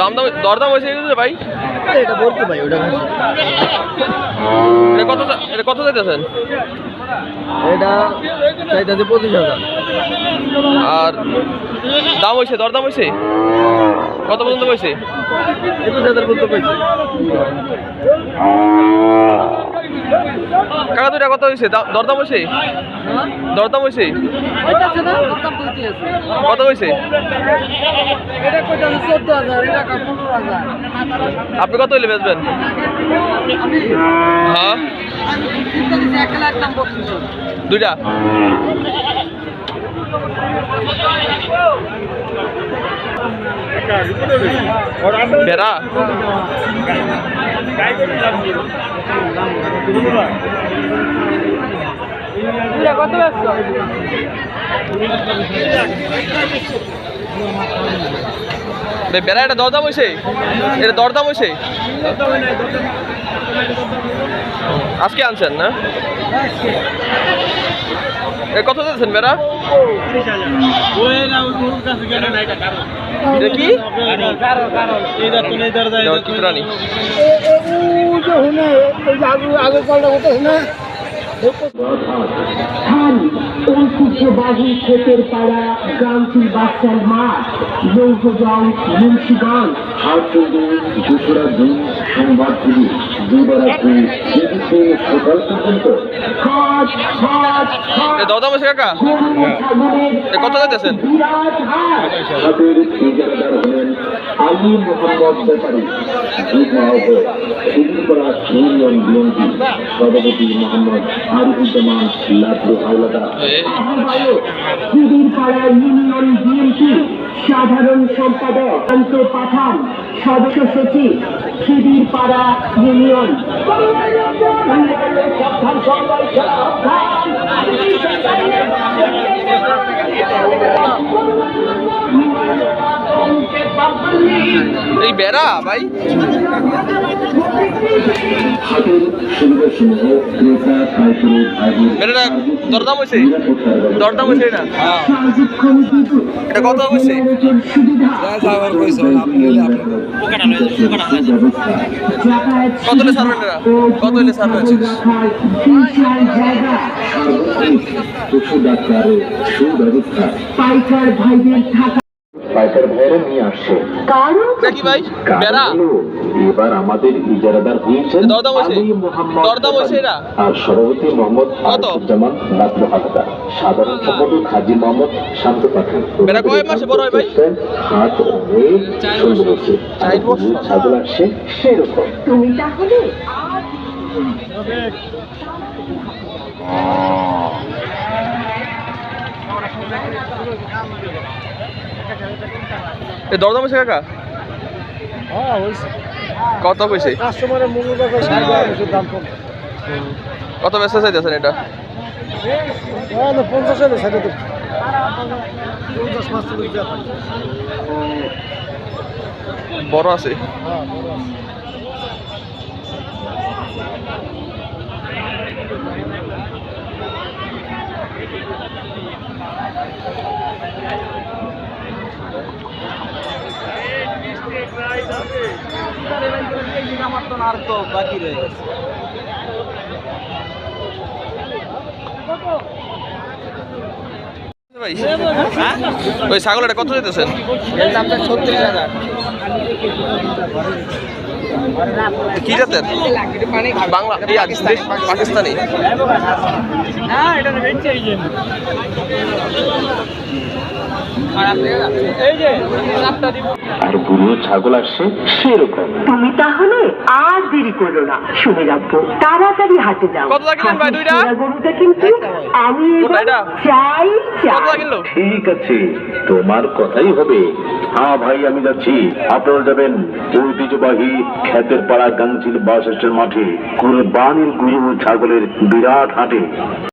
দাম দাম দরদাম হয়েছে এগুলো ভাই? এটা বলতে ভাই ওটা এটা কত এটা কত চাইতেছেন? এটা চাইতেছে পঁচিশ হাজার। আর দাম হয়েছে দরদাম হয়েছে? কত পর্যন্ত হয়েছে? একুশ হাজার পর্যন্ত পেয়েছি কাকা দুইটা কত হয়েছে দাম- দরদাম হয়েছে দরদাম হয়েছে কত হয়েছে আপনি কত হইলে বেচবেন? হ্যাঁ। দুইটা? বেড়া? কত ব্যস্ত? বেড়া এটা দরদাম হয়েছে এটা দরদাম হয়েছে আজকে আনছেন না? কত দিয়েছেন বেড়া? এটা কি? এটা কি প্রাণী আগে কলটা করতেছে না? ঐতিহ্যবাহী ক্ষেতের পাড়া গ্রামটির বাচ্চার মাঠ লৌহজং মুন্সিগঞ্জ। হাটগুলি দুপুরা সকাল পর্যন্ত কাকা? গরু ছাগলের এ কত ইজারাদার হলেন আলী মোহাম্মদ ব্যাপারী, যুগ্ম আহ্বায়ক ইউনিয়ন বিএনপি সভাপতি মোহাম্মদ আরিফুজ্জামান খিদির পাড়া ইউনিয়ন বিএনপি সাধারণ সম্পাদক শান্ত পাঠান, সদস্য সচিব খিদির পাড়া ইউনিয়ন। এই বেড়া, ভাই। বেড়াটা দরদাম হয়েছে? দরদাম হয়েছে এটা এটা কত হয়েছে? কত হলে পাইকার ভাইদের থাকা পাইকার ভাইয়েরা নিয়ে আসছে নাকি ভাই বেড়া এবার আমাদের ইজারাদার হয়েছেন দরদাম হয়েছে? আলী মোহাম্মদ দরদাম হয়েছে এরা? আর সভাপতি মোহাম্মদ? আরিফুজ্জামান নাতলু হালদার সাধারণ সম্পাদক হাজি মোহাম্মদ শান্ত পাঠান বেড়া কয় মাসে বড় হয় ভাই? হাট হয়ে হয়েছে চার বছর? ছাগল আসছে সেরকম তুমি তাহলে এ দরদাম হয়েছে কাকা? হ্যাঁ কত কম কত ব্যস্ত চাইতেছেন এটা? হ্যাঁ না হাজার সাড়ে তো টাকা বড় আছে হ্যাঁ। ভাই ওই ছাগলটা কত ছত্রিশ হাজার। কি জাতের? বাংলা পাকিস্তানি। হ্যাঁ এটা আর বুড়ো ছাগল আসছে সেরকম। তুমি তাহলে আর দেরি করো না শুনে রাখব। তাড়াতাড়ি হাটে যাও। কত লাগলেন ভাই দুইটা? গরুটা কিন্তু আমি? চাই চাই। ঠিক আছে তোমার কথাই হবে। হ্যাঁ ভাই আমি যাচ্ছি। আপনারা যাবেন ঐতিহ্যবাহী খ্যাতের পাড়া গাংচিল বাস স্ট্যান্ড মাঠে। কুরবানির গুরু ছাগলের বিরাট হাটে।